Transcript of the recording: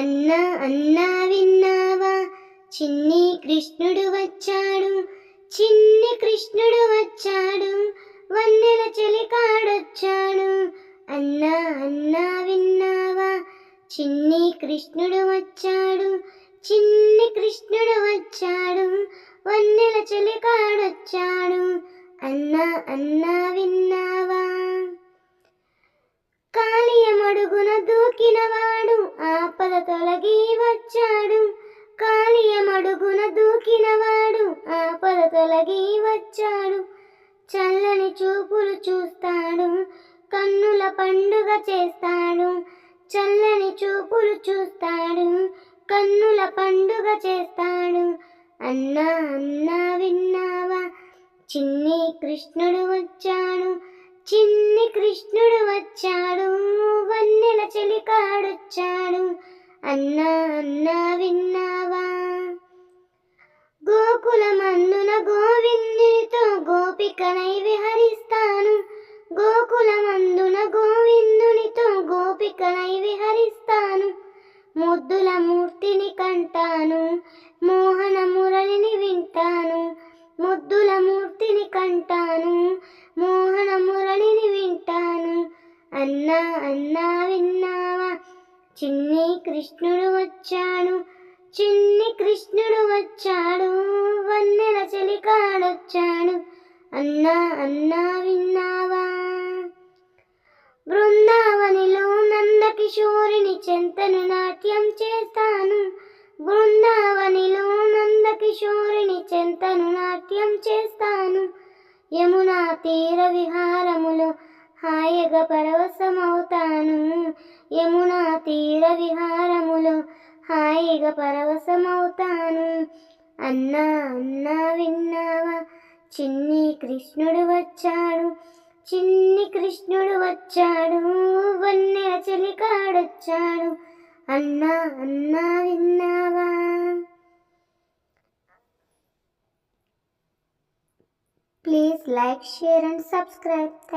అన్నా అన్నా విన్నావా? చిన్ని కృష్ణుడు వచ్చాడు. చిన్ని కృష్ణుడు వచ్చాడు. వన్నెల చెలికాడొచ్చాడు. అన్నా అన్నా విన్నావా? చిన్ని కృష్ణుడు వచ్చాడు. చిన్ని కృష్ణుడు వచ్చాడు. వన్నెల చెలికాడొచ్చాడు. అన్నా అన్నా విన్నావా? తొలగి వచ్చాడు. కాళీయమడుగున దూకినవాడు ఆపద తొలగి వచ్చాడు. చల్లని చూపులు చూస్తాడు. కన్నుల పండుగ చేస్తాడు. చల్లని చూపులు చూస్తాడు. కన్నుల పండుగ చేస్తాడు. అన్నా అన్నా విన్నావా? చిన్ని కృష్ణుడు వచ్చాడు. చిన్ని కృష్ణుడు వచ్చాడు. వన్నెల చెలికాడొచ్చాడు. అన్నా అన్నా విన్నావా? గోకులమందున గోవిందునితో గోపికనై విహరిస్తాను. గోకులమందున గోవిందునితో గోపికనై విహరిస్తాను. ముద్దుల మూర్తిని కంటాను మోహన మురళిని వింటాను. ముద్దుల మూర్తిని కంటాను మోహన మురళిని వింటాను. అన్నా అన్నా విన్నా చిన్ని కృష్ణుడు వచ్చాడు. చిన్ని కృష్ణుడు వచ్చాడు. వన్నెల చెలికాడొచ్చాడు అన్నా అన్నా విన్నావా? బృందావనిలో నందకిషోరిని చెంతను నాట్యం చేస్తాను. బృందావనిలో నందకిషోరిని చెంతను నాట్యం చేస్తాను. యమునా తీర విహారములో హాయిగా పరవశమవుతాను. వేగ పరవశమవుతాను. అన్నా అన్నా విన్నావా? చిన్ని కృష్ణుడు వచ్చాడు. చిన్ని కృష్ణుడు వచ్చాడు. వన్నెల చెలికాడొచ్చాడు. అన్నా అన్నా విన్నావా? Please like share and subscribe.